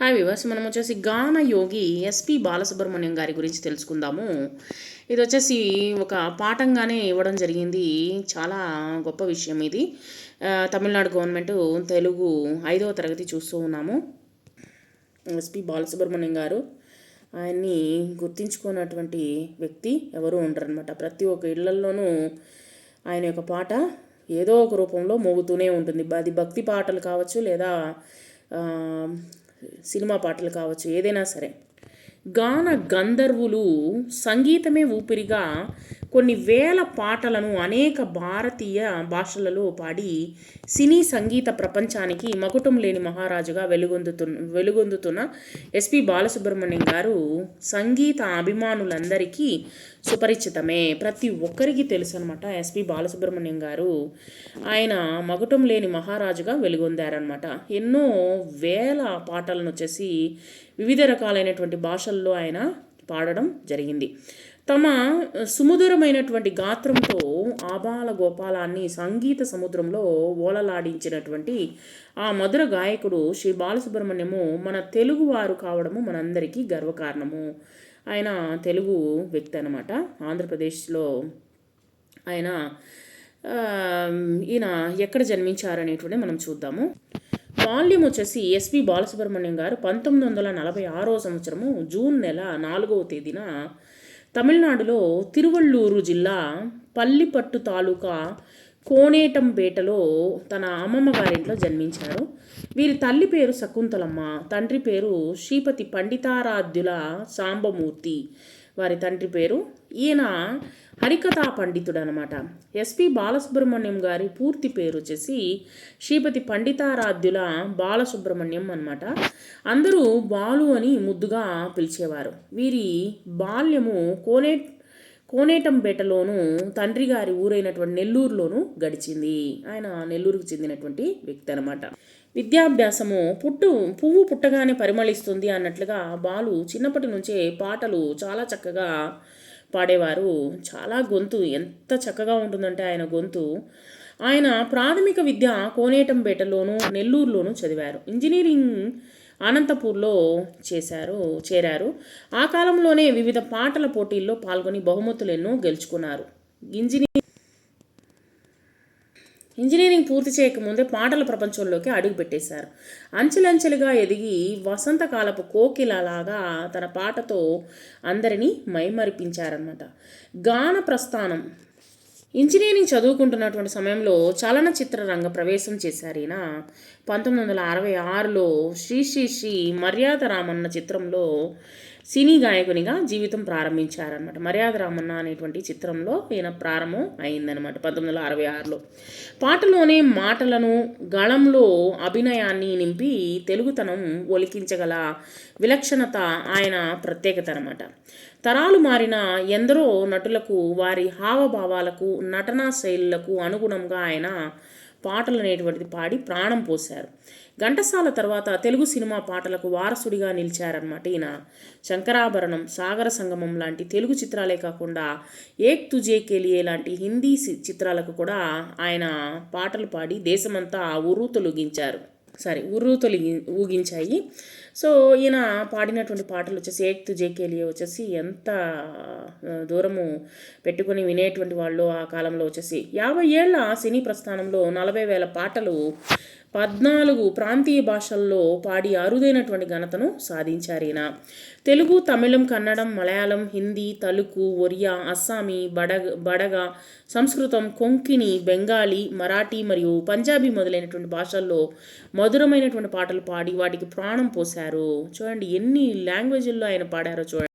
Hi viewers మనం వచ్చేసి గాన యోగి ఎస్పి బాలసుబ్రహ్మణ్యం గారి గురించి తెలుసుకుందాము. ఇది వచ్చేసి ఒక పాఠంగానే ఇవ్వడం జరిగింది. చాలా గొప్ప విషయం ఇది. తమిళనాడు గవర్నమెంట్ తెలుగు ఐదవ తరగతి చూస్తూ ఉన్నాము. ఎస్పి బాలసుబ్రహ్మణ్యం గారు ఆయన్ని గుర్తించుకున్నటువంటి వ్యక్తి ఎవరు ఉండరనమాట ప్రతి ఒక్క ఇళ్ళల్లోనూ ఆయన యొక్క పాట ఏదో ఒక రూపంలో మోగుతూనే ఉంటుంది. అది భక్తి పాటలు కావచ్చు లేదా సినిమా పాటలు కావచ్చు ఏదైనా సరే. గాన గంధర్వులు సంగీతమే ఊపిరిగా కొన్ని వేల పాటలను అనేక భారతీయ భాషలలో పాడి సినీ సంగీత ప్రపంచానికి మకుటం లేని మహారాజుగా వెలుగొందుతున్న వెలుగొందుతున్న ఎస్పి బాలసుబ్రహ్మణ్యం గారు సంగీత అభిమానులందరికీ సుపరిచితమే. ప్రతి ఒక్కరికి తెలుసు అనమాట ఎస్పి బాలసుబ్రహ్మణ్యం గారు. ఆయన మకుటం లేని మహారాజుగా వెలుగొందారనమాట ఎన్నో వేల పాటలను వచ్చేసి వివిధ రకాలైనటువంటి భాషల్లో ఆయన పాడడం జరిగింది. తమ సుమధురమైనటువంటి గాత్రంతో ఆబాల గోపాలాన్ని సంగీత సముద్రంలో ఓలలాడించినటువంటి ఆ మధుర గాయకుడు శ్రీ బాలసుబ్రహ్మణ్యము మన తెలుగువారు కావడము మనందరికీ గర్వకారణము. ఆయన తెలుగు వ్యక్తి అనమాట ఆంధ్రప్రదేశ్లో ఆయన ఈయన ఎక్కడ జన్మించారనేటువంటి మనం చూద్దాము. బాల్యం వచ్చేసి ఎస్పి బాలసుబ్రహ్మణ్యం గారు పంతొమ్మిది వందల నలభై ఆరో సంవత్సరము జూన్ నెల నాలుగవ తేదీన తమిళనాడులో తిరువళ్ళూరు జిల్లా పల్లిపట్టు తాలూకా కోనేటంపేటలో తన అమ్మమ్మ గారింట్లో జన్మించారు. వీరి తల్లి పేరు శకుంతలమ్మ తండ్రి పేరు శ్రీపతి పండితారాధ్యుల సాంబమూర్తి. వారి తండ్రి పేరు ఈయన హరికథా పండితుడు అనమాట ఎస్పి బాలసుబ్రహ్మణ్యం గారి పూర్తి పేరు వచ్చేసి శ్రీపతి పండితారాధ్యుల బాలసుబ్రహ్మణ్యం అనమాట అందరూ బాలు అని ముద్దుగా పిలిచేవారు. వీరి బాల్యము కోనే కోనేటంపేటలోను తండ్రి గారి ఊరైనటువంటి నెల్లూరులోను గడిచింది. ఆయన నెల్లూరుకు చెందినటువంటి వ్యక్తి అనమాట విద్యాభ్యాసము పుట్టు పువ్వు పుట్టగానే పరిమళిస్తుంది అన్నట్లుగా బాలు చిన్నప్పటి నుంచే పాటలు చాలా చక్కగా పాడేవారు. చాలా గొంతు ఎంత చక్కగా ఉంటుందంటే ఆయన గొంతు. ఆయన ప్రాథమిక విద్య కోనేటంపేటలోను నెల్లూరులోను చదివారు. ఇంజనీరింగ్ అనంతపూర్లో చేశారు చేరారు. ఆ కాలంలోనే వివిధ పాటల పోటీల్లో పాల్గొని బహుమతులు ఎన్నో గెలుచుకున్నారు. ఇంజనీర్ ఇంజనీరింగ్ పూర్తి చేయకముందే పాటల ప్రపంచంలోకి అడుగుపెట్టేశారు అంచెలంచెలుగా ఎదిగి వసంతకాలపు కోకిలలాగా తన పాటతో అందరినీ మైమరిపించారనమాట గాన ప్రస్థానం. ఇంజనీరింగ్ చదువుకుంటున్నటువంటి సమయంలో చలనచిత్ర రంగ ప్రవేశం చేశారు ఈయన. పంతొమ్మిది వందల అరవై ఆరులో శ్రీ శ్రీ శ్రీ మర్యాద రామన్న చిత్రంలో సినీ గాయకునిగా జీవితం ప్రారంభించారనమాట మర్యాద రామన్న అనేటువంటి చిత్రంలో ఈయన ప్రారంభం అయిందనమాట పంతొమ్మిది వందల అరవై ఆరులో. పాటలోనే మాటలను గళంలో అభినయాన్ని నింపి తెలుగుతనం ఒలికించగల విలక్షణత ఆయన ప్రత్యేకత అనమాట తరాలు మారిన ఎందరో నటులకు వారి హావభావాలకు నటనా శైలులకు అనుగుణంగా ఆయన పాటలు అనేటువంటిది పాడి ప్రాణం పోశారు. ఘంటసాల తర్వాత తెలుగు సినిమా పాటలకు వారసుడిగా నిలిచారన్నమాట ఈయన. శంకరాభరణం సాగర సంగమం లాంటి తెలుగు చిత్రాలే కాకుండా ఏక్ తుజే కెలియే లాంటి హిందీ చిత్రాలకు కూడా ఆయన పాటలు పాడి దేశమంతా ఉర్రు తొలగించారు సారీ ఉర్రు తొలగి ఊగించాయి. సో ఈయన పాడినటువంటి పాటలు వచ్చేసి ఏక్ తుజే కెలియే వచ్చేసి ఎంత దూరము పెట్టుకుని వినేటువంటి వాళ్ళు ఆ కాలంలో వచ్చేసి యాభై ఏళ్ళ సినీ ప్రస్థానంలో నలభై వేల పాటలు పద్నాలుగు ప్రాంతీయ భాషల్లో పాడి అరుదైనటువంటి ఘనతను సాధించారు ఈయన. తెలుగు తమిళం కన్నడం మలయాళం హిందీ తలుకు ఒరియా అస్సామీ బడగ బడగ సంస్కృతం కొంకిణి బెంగాలీ మరాఠీ మరియు పంజాబీ మొదలైనటువంటి భాషల్లో మధురమైనటువంటి పాటలు పాడి వాటికి ప్రాణం పోశారు. చూడండి ఎన్ని లాంగ్వేజ్ల్లో ఆయన పాడారో చూడండి.